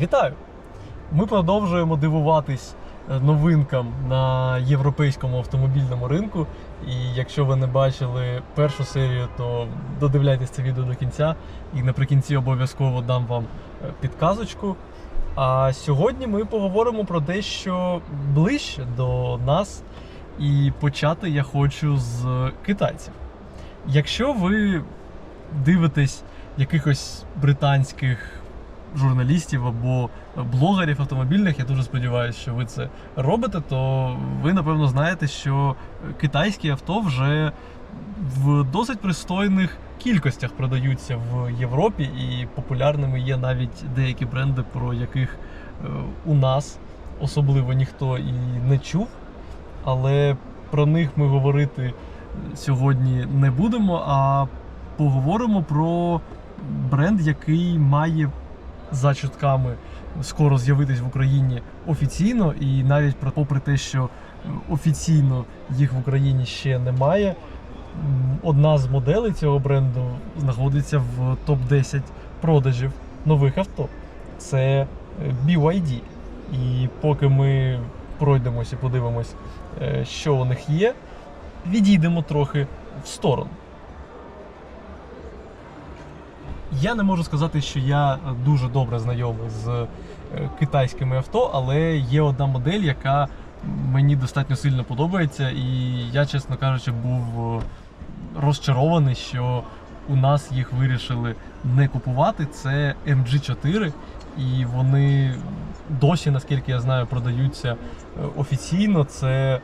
Вітаю! Ми продовжуємо дивуватись е, новинкам на європейському автомобільному ринку. І якщо ви не бачили першу серію, то додивляйтесь це відео до кінця. І наприкінці обов'язково дам вам е, підказочку. А сьогодні ми поговоримо про дещо ближче до нас. І почати я хочу з китайців. Якщо ви дивитесь якихось британських журналістів або блогерів автомобільних, я дуже сподіваюся, що ви це робите, то ви напевно знаєте, що китайські авто вже в досить пристойних кількостях продаються в Європі, і популярними є навіть деякі бренди, про яких е, у нас особливо ніхто і не чув. Але про них ми говорити сьогодні не будемо, а поговоримо про бренд, який має за чутками скоро з'явитись в Україні офіційно, і навіть про попри те, що офіційно їх в Україні ще немає. Одна з моделей цього бренду знаходиться в топ-10 продажів нових авто. Це е, BYD. І поки ми пройдемось і подивимось, е, що у них є, відійдемо трохи в сторону. Я не можу сказати, що я дуже добре знайомий з е, китайськими авто, але є одна модель, яка мені достатньо сильно подобається, і я, чесно кажучи, був е, розчарований, що у нас їх вирішили не купувати. Це MG4, і вони досі, наскільки я знаю, продаються е, офіційно. Це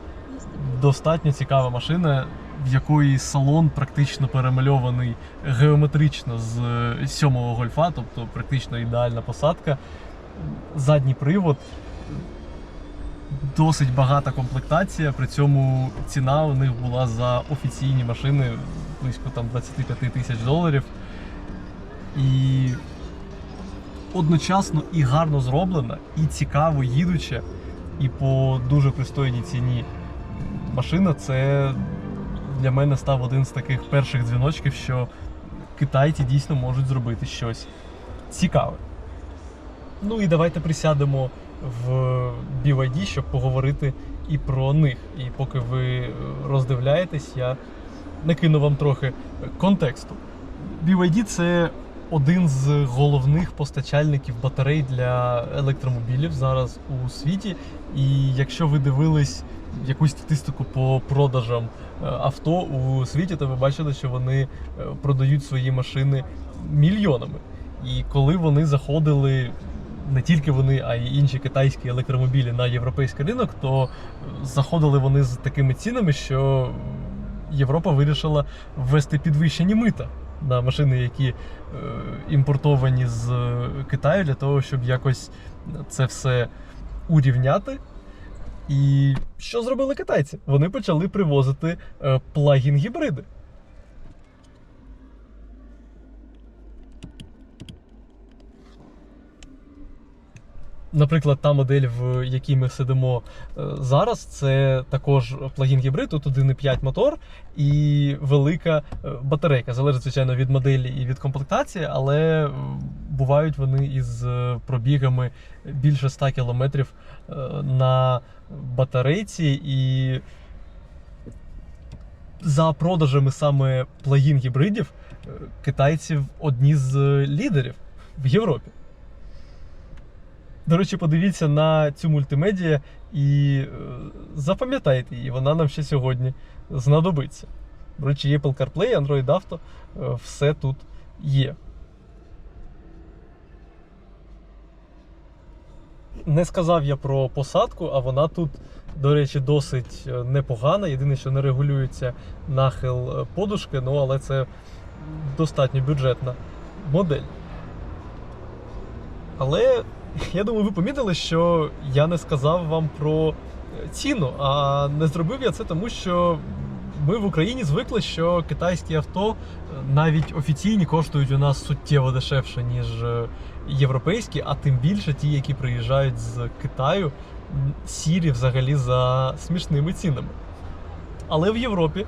достатньо цікава машина, в якої салон практично перемальований геометрично з е, сьомого гольфа, тобто практично ідеальна посадка. Задній привод, досить багата комплектація. При цьому ціна у них була за офіційні машини близько там 25 тисяч доларів. І одночасно і гарно зроблена, і цікаво їдуча, і по дуже пристойній ціні машина це для мене став один з таких перших дзвіночків, що китайці дійсно можуть зробити щось цікаве. Ну і давайте присядемо в BYD, щоб поговорити і про них. І поки ви роздивляєтесь, я накину вам трохи контексту. BYD це один з головних постачальників батарей для електромобілів зараз у світі. І якщо ви дивились якусь статистику по продажам е, авто у світі, то ви бачили, що вони е, продають свої машини мільйонами. І коли вони заходили, не тільки вони, а й інші китайські електромобілі на європейський ринок, то е, заходили вони з такими цінами, що Європа вирішила ввести підвищені мита на машини, які е, імпортовані з Китаю, для того, щоб якось це все урівняти. І що зробили китайці? Вони почали привозити е, плагін-гібриди. Наприклад, та модель, в якій ми сидимо е, зараз, це також плагін-гібрид, тут 1,5 мотор і велика е, батарейка. Залежить, звичайно, від моделі і від комплектації, але е, бувають вони із пробігами більше 100 км на батарейці. І за продажами саме плагін-гібридів е, китайців одні з лідерів в Європі. До речі, подивіться на цю мультимедіа і е, запам'ятайте її, вона нам ще сьогодні знадобиться. До речі, Apple CarPlay, Android Auto, е, все тут є. Не сказав я про посадку, а вона тут, до речі, досить е, непогана. Єдине, що не регулюється нахил подушки, ну але це достатньо бюджетна модель. Але я думаю, ви помітили, що я не сказав вам про е, ціну, а не зробив я це тому, що ми в Україні звикли, що китайські авто е, навіть офіційні коштують у нас суттєво дешевше, ніж е, європейські, а тим більше ті, які приїжджають з Китаю, сірі взагалі за смішними цінами. Але в Європі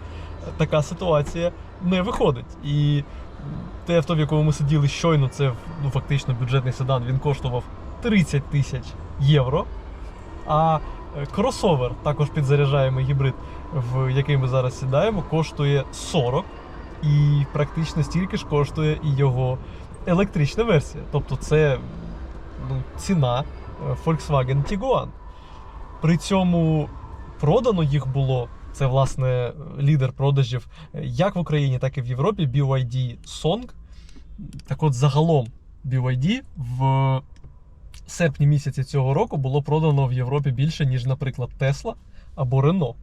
така ситуація не виходить. І те авто, в якому ми сиділи щойно, це ну, фактично бюджетний седан, він коштував 30 тисяч євро. А е, кросовер, також підзаряджаємий гібрид, в який ми зараз сідаємо, коштує 40. І практично стільки ж коштує і його електрична версія. Тобто це ну, ціна е, Volkswagen Tiguan. При цьому продано їх було. Це, власне, лідер продажів е, як в Україні, так і в Європі. BYD Song. Так от, загалом, BYD в серпні місяці цього року було продано в Європі більше, ніж, наприклад, Тесла або Рено.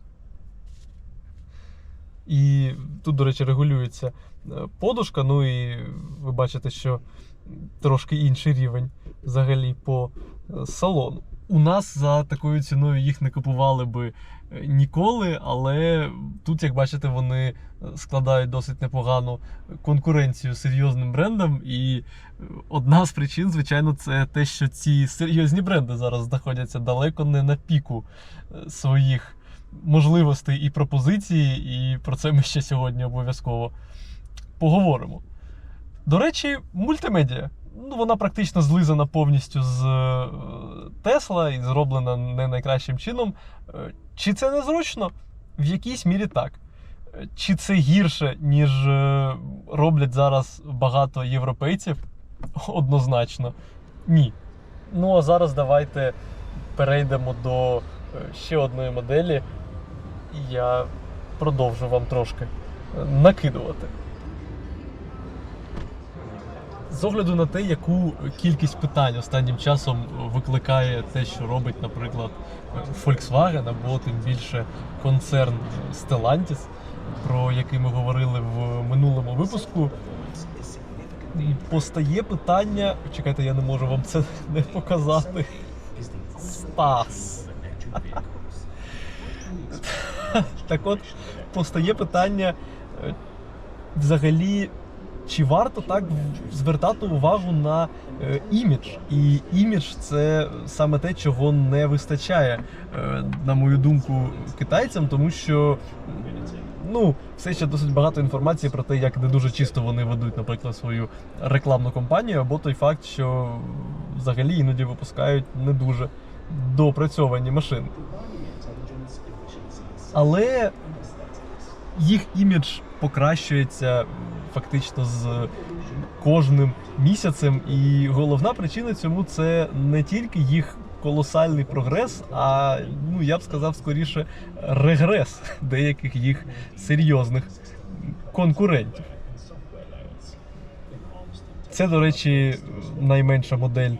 І тут, до речі, регулюється е, подушка. Ну і ви бачите, що трошки інший рівень взагалі по е, салону. У нас за такою ціною їх не купували би е, ніколи, але тут, як бачите, вони е, складають досить непогану конкуренцію серйозним брендам. І е, одна з причин, звичайно, це те, що ці серйозні бренди зараз знаходяться далеко не на піку своїх можливостей і пропозицій, і про це ми ще сьогодні обов'язково поговоримо. До речі, мультимедіа. Ну, вона практично злизана повністю з е, Тесла і зроблена не найкращим чином. Е, Чи це незручно? В якійсь мірі так. Е, Чи це гірше, ніж роблять зараз багато європейців? Однозначно, ні. Ну а зараз давайте перейдемо до ще одної моделі, я продовжу вам трошки накидувати. З огляду на те, яку кількість питань останнім часом викликає те, що робить, наприклад, Volkswagen або тим більше концерн Stellantis, про який ми говорили в минулому випуску. І постає питання. Чекайте, я не можу вам це не показати. Стас. Так от, постає питання е, взагалі, чи варто так звертати увагу на е, імідж? І імідж це саме те, чого не вистачає, е, на мою думку, китайцям, тому що. Ну, все ще досить багато інформації про те, як не дуже чисто вони ведуть, наприклад, свою рекламну кампанію, або той факт, що взагалі іноді випускають не дуже доопрацьовані машини. Але їх імідж покращується фактично з кожним місяцем. І головна причина цьому це не тільки їх колосальний прогрес, а ну я б сказав скоріше регрес деяких їх серйозних конкурентів. Це, до речі, найменша модель,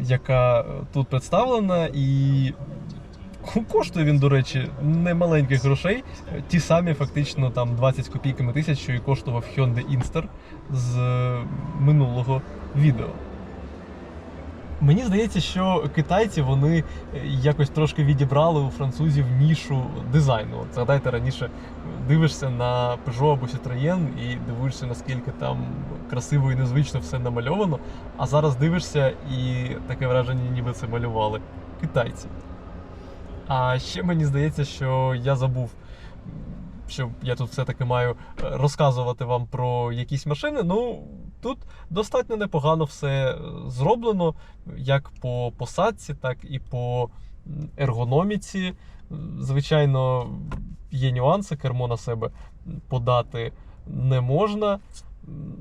яка тут представлена, і коштує він, до речі, не маленьких грошей. Ті самі, фактично, там 20 копійками тисяч, що і коштував Hyundai Instar з минулого відео. Мені здається, що китайці вони якось трошки відібрали у французів нішу дизайну. От Згадайте, раніше дивишся на Peugeot або Citroën і дивишся, наскільки там красиво і незвично все намальовано. А зараз дивишся і таке враження, ніби це малювали китайці. А ще мені здається, що я забув, що я тут все-таки маю е, розказувати вам про якісь машини. Ну, тут достатньо непогано все е, зроблено, як по посадці, так і по ергономіці. Звичайно, є нюанси, кермо на себе подати не можна.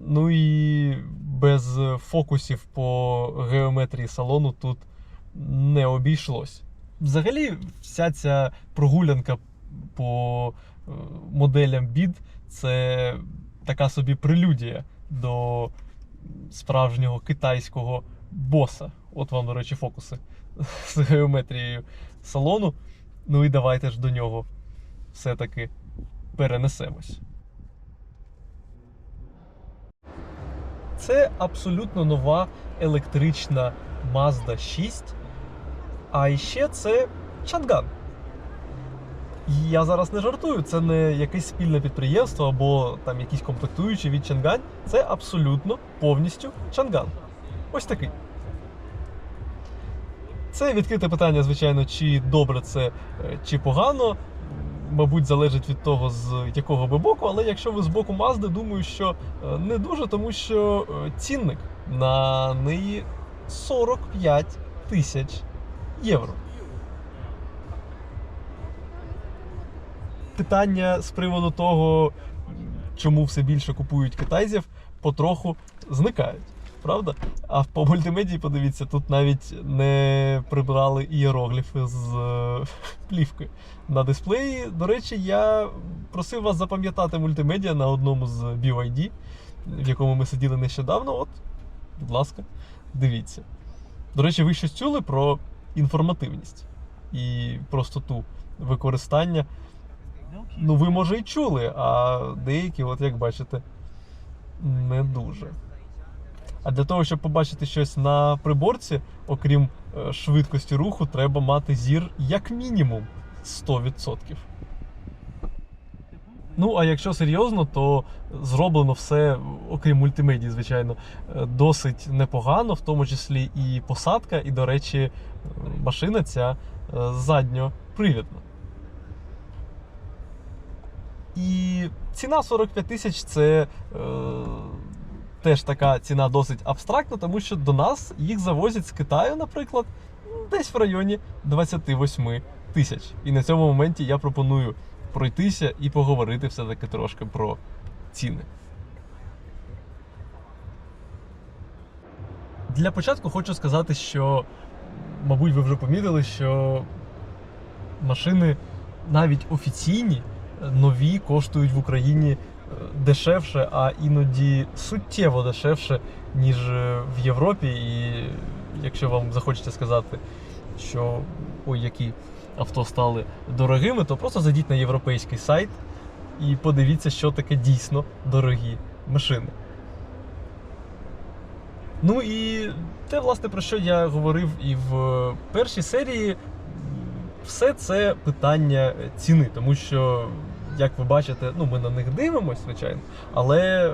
Ну і без фокусів по геометрії салону тут не обійшлось. Взагалі, вся ця прогулянка по е, моделям BID це така собі прелюдія до справжнього китайського боса. От вам, до речі, фокуси з геометрією салону. Ну і давайте ж до нього все-таки перенесемось. Це абсолютно нова електрична Mazda 6. А ще це Чанган. Я зараз не жартую, це не якесь спільне підприємство або там якісь комплектуючі від Чангань. Це абсолютно повністю Чанган. Ось такий. Це відкрите питання, звичайно, чи добре це, е, чи погано. Мабуть, залежить від того, з якого ви боку, але якщо ви з боку Мазди, думаю, що е, не дуже, тому що е, цінник на неї 45 тисяч євро. Питання з приводу того, чому все більше купують китайців, потроху зникають. Правда? А по мультимедії, подивіться, тут навіть не прибрали ієрогліфи з е, плівки на дисплеї. До речі, я просив вас запам'ятати мультимедіа на одному з BYD, в якому ми сиділи нещодавно. От, будь ласка, дивіться. До речі, ви щось чули про інформативність і простоту використання. Ну, ви, може, і чули, а деякі, от як бачите, не дуже. А для того, щоб побачити щось на приборці, окрім е, швидкості руху, треба мати зір як мінімум 100%. Ну, а якщо серйозно, то зроблено все, окрім мультимедії, звичайно, е, досить непогано, в тому числі і посадка, і, до речі, е, машина ця е, задньопривідна. І ціна 45 тисяч це е, теж така ціна досить абстрактна, тому що до нас їх завозять з Китаю, наприклад, десь в районі 28 тисяч. І на цьому моменті я пропоную пройтися і поговорити все-таки трошки про ціни. Для початку хочу сказати, що, мабуть, ви вже помітили, що машини навіть офіційні, е, нові, коштують в Україні е, дешевше, а іноді суттєво дешевше, ніж е, в Європі. І якщо вам захочеться сказати, що ой, які авто стали дорогими, то просто зайдіть на європейський сайт і подивіться, що таке дійсно дорогі машини. Ну і те, власне, про що я говорив і в першій серії, все це питання ціни, тому що, як ви бачите, ну ми на них дивимося, звичайно, але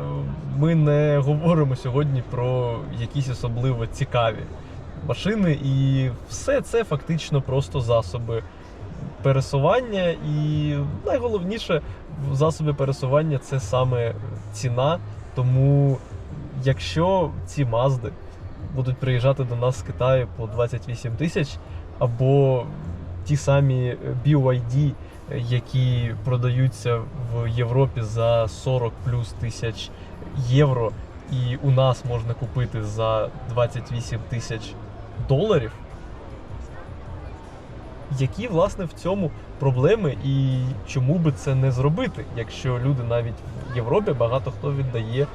ми не говоримо сьогодні про якісь особливо цікаві машини, і все це фактично просто засоби пересування. І найголовніше в засобі пересування це саме ціна. Тому якщо ці мазди будуть приїжджати до нас з Китаю по 28 тисяч, або ті самі BYD, які продаються в Європі за 40 плюс тисяч євро, і у нас можна купити за 28 тисяч доларів. Які власне в цьому проблеми і чому би це не зробити, якщо люди навіть в Європі багато хто віддає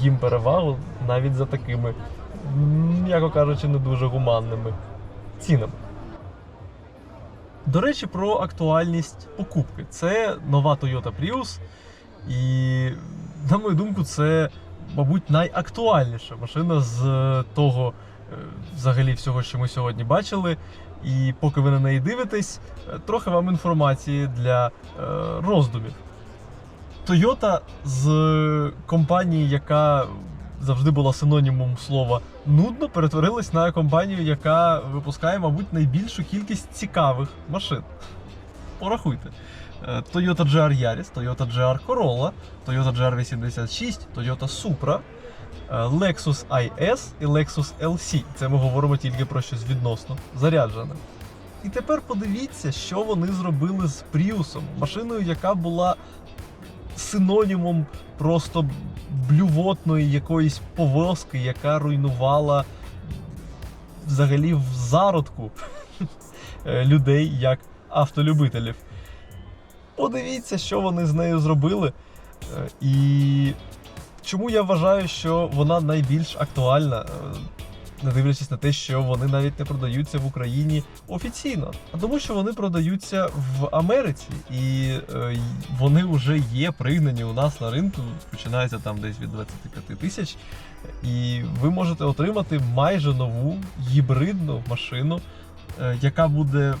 їм перевагу навіть за такими, м'яко кажучи, не дуже гуманними цінами. До речі, про актуальність покупки. Це нова Toyota Prius, і, на мою думку, це, мабуть, найактуальніша машина з того, взагалі, всього, що ми сьогодні бачили. І поки ви на неї дивитесь, трохи вам інформації для е, роздумів. Toyota з компанії, яка завжди була синонімом слова нудно, перетворилась на компанію, яка випускає, мабуть, найбільшу кількість цікавих машин. Порахуйте. Е, Toyota GR Yaris, Toyota GR Corolla, Toyota GR86, Toyota Supra, Lexus IS і Lexus LC. Це ми говоримо тільки про щось відносно заряджене. І тепер подивіться, що вони зробили з Пріусом, машиною, яка була синонімом просто блювотної якоїсь повозки, яка руйнувала взагалі в зародку е, людей як автолюбителів. Подивіться, що вони з нею зробили. Е, І чому я вважаю, що вона найбільш актуальна, е, не дивлячись на те, що вони навіть не продаються в Україні офіційно, а тому, що вони продаються в Америці, і е, вони вже є пригнані у нас на ринку, починається там десь від 25 тисяч. І ви можете отримати майже нову гібридну машину, е, яка буде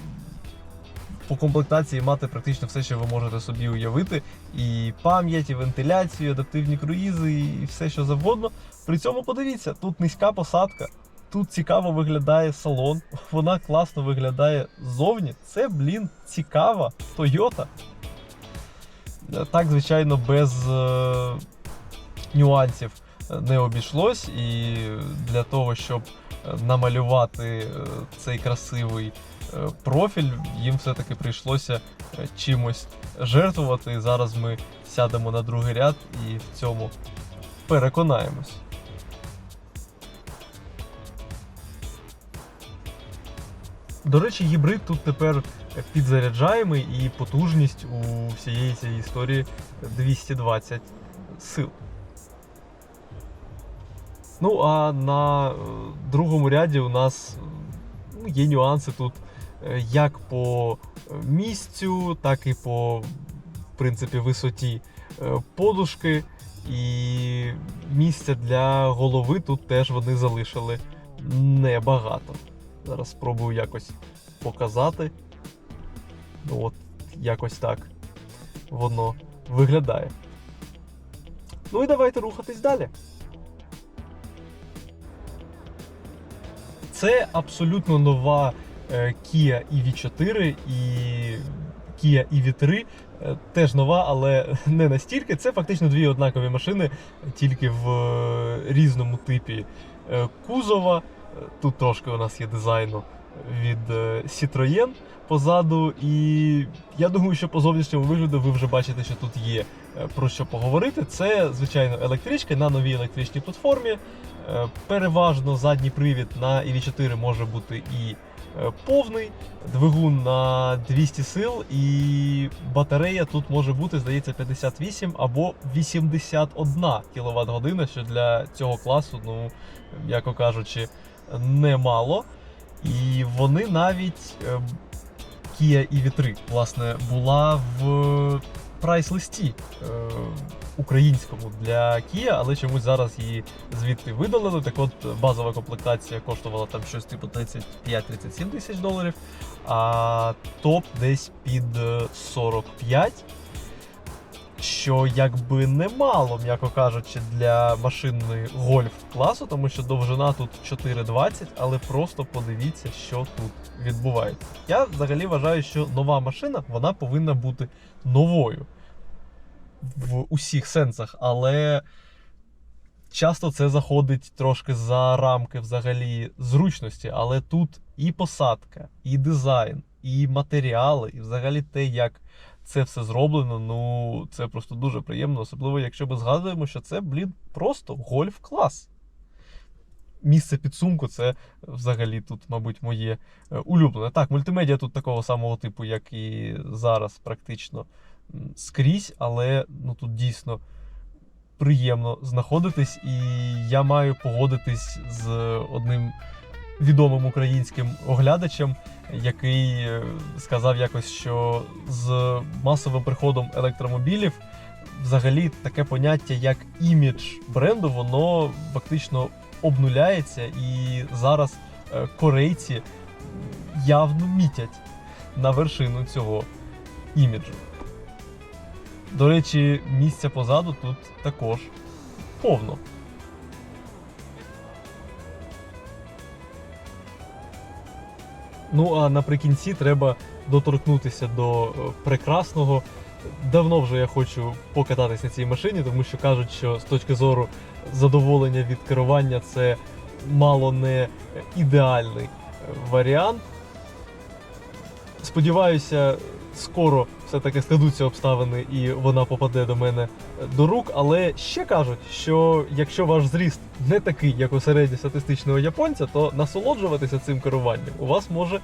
по комплектації мати практично все, що ви можете собі уявити. І пам'ять, і вентиляцію, і адаптивні круїзи, і все, що завгодно. При цьому подивіться, тут низька посадка, тут цікаво виглядає салон, вона класно виглядає ззовні. Це, блін, цікава Toyota. Е, Так, звичайно, без е, нюансів е, не обійшлось. І для того, щоб намалювати е, цей красивий профіль, їм все-таки прийшлося е, чимось жертвувати. І зараз ми сядемо на другий ряд і в цьому переконаємось. До речі, гібрид тут тепер підзаряджаємий і потужність у всієї цієї історії 220 сил. Ну, а на е, другому ряді у нас е, ну, є нюанси тут е, як по е, місцю, так і по в принципі, висоті е, подушки. І місця для голови тут теж вони залишили небагато. Зараз спробую якось показати. Ну от, якось так воно виглядає. Ну і давайте рухатись далі. Це абсолютно нова е, Kia EV4 і Kia EV3 е, теж нова, але не настільки. Це фактично дві однакові машини, тільки в е, різному типі е, кузова. Е, Тут трошки у нас є дизайну від е, Citroën позаду. І я думаю, що по зовнішньому вигляду ви вже бачите, що тут є е, про що поговорити. Це, звичайно, електричка на новій електричній платформі. Е, Переважно задній привід на EV4 може бути і е, повний, двигун на 200 сил, і батарея тут може бути, здається, 58 або 81 кВт година, що для цього класу, ну, м'яко кажучи, немало. І вони навіть е, Kia EV3, власне, була в прайс-листі е, українському для Kia, але чомусь зараз її звідти видалили. Так от базова комплектація коштувала там щось типу 35-37 тисяч доларів, а топ десь під е, 45. Що якби немало, м'яко кажучи, для машини гольф класу, тому що довжина тут 4,20, але просто подивіться, що тут відбувається. Я взагалі вважаю, що нова машина вона повинна бути новою в усіх сенсах, але часто це заходить трошки за рамки взагалі зручності. Але тут і посадка, і дизайн, і матеріали, і взагалі те, як це все зроблено, ну це просто дуже приємно, особливо якщо ми згадуємо, що це, блін, просто гольф-клас. Місце підсумку це взагалі тут, мабуть, моє е, улюблене. Так, мультимедіа тут такого самого типу, як і зараз, практично скрізь, але ну тут дійсно приємно знаходитись, і я маю погодитись з одним відомим українським оглядачем, який е, сказав якось, що з масовим приходом електромобілів взагалі таке поняття, як імідж бренду, воно фактично обнуляється, і зараз е, корейці явно мітять на вершину цього іміджу. До речі, місця позаду тут також повно. Ну а наприкінці треба доторкнутися до е, прекрасного. Давно вже я хочу покататись на цій машині, тому що кажуть, що з точки зору задоволення від керування це мало не ідеальний е, варіант. Сподіваюся, скоро все-таки складуться обставини і вона попаде до мене е, до рук. Але ще кажуть, що якщо ваш зріст не такий, як у середньостатистичного японця, то насолоджуватися цим керуванням у вас може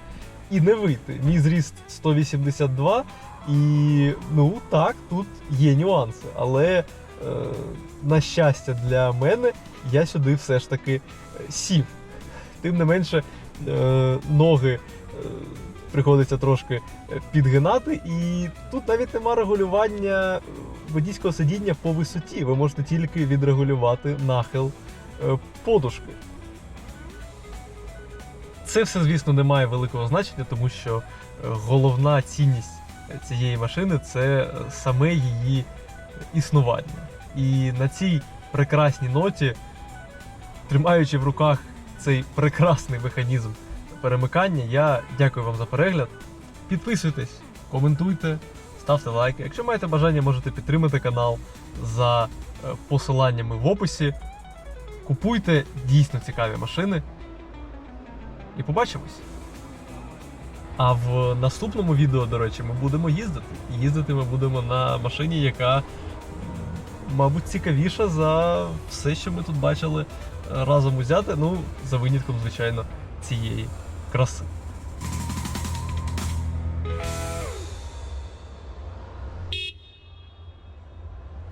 і не вийти. Мій зріст 182, і ну так, тут є нюанси. Але е, на щастя для мене, я сюди все ж таки е, сів. Тим не менше, ноги. Приходиться трошки е, підгинати, і тут навіть нема регулювання е, водійського сидіння по висоті. Ви можете тільки відрегулювати нахил е, подушки. Це все, звісно, не має великого значення, тому що головна цінність цієї машини це саме її існування. І на цій прекрасній ноті, тримаючи в руках цей прекрасний механізм перемикання, я дякую вам за перегляд. Підписуйтесь, коментуйте, ставте лайки. Якщо маєте бажання, можете підтримати канал за е, посиланнями в описі. Купуйте дійсно цікаві машини. і побачимось. А в наступному відео, до речі, ми будемо їздити. Їздити ми будемо на машині, яка, мабуть, цікавіша за все, що ми тут бачили е, разом узяти. Ну, за винятком, звичайно, цієї краси.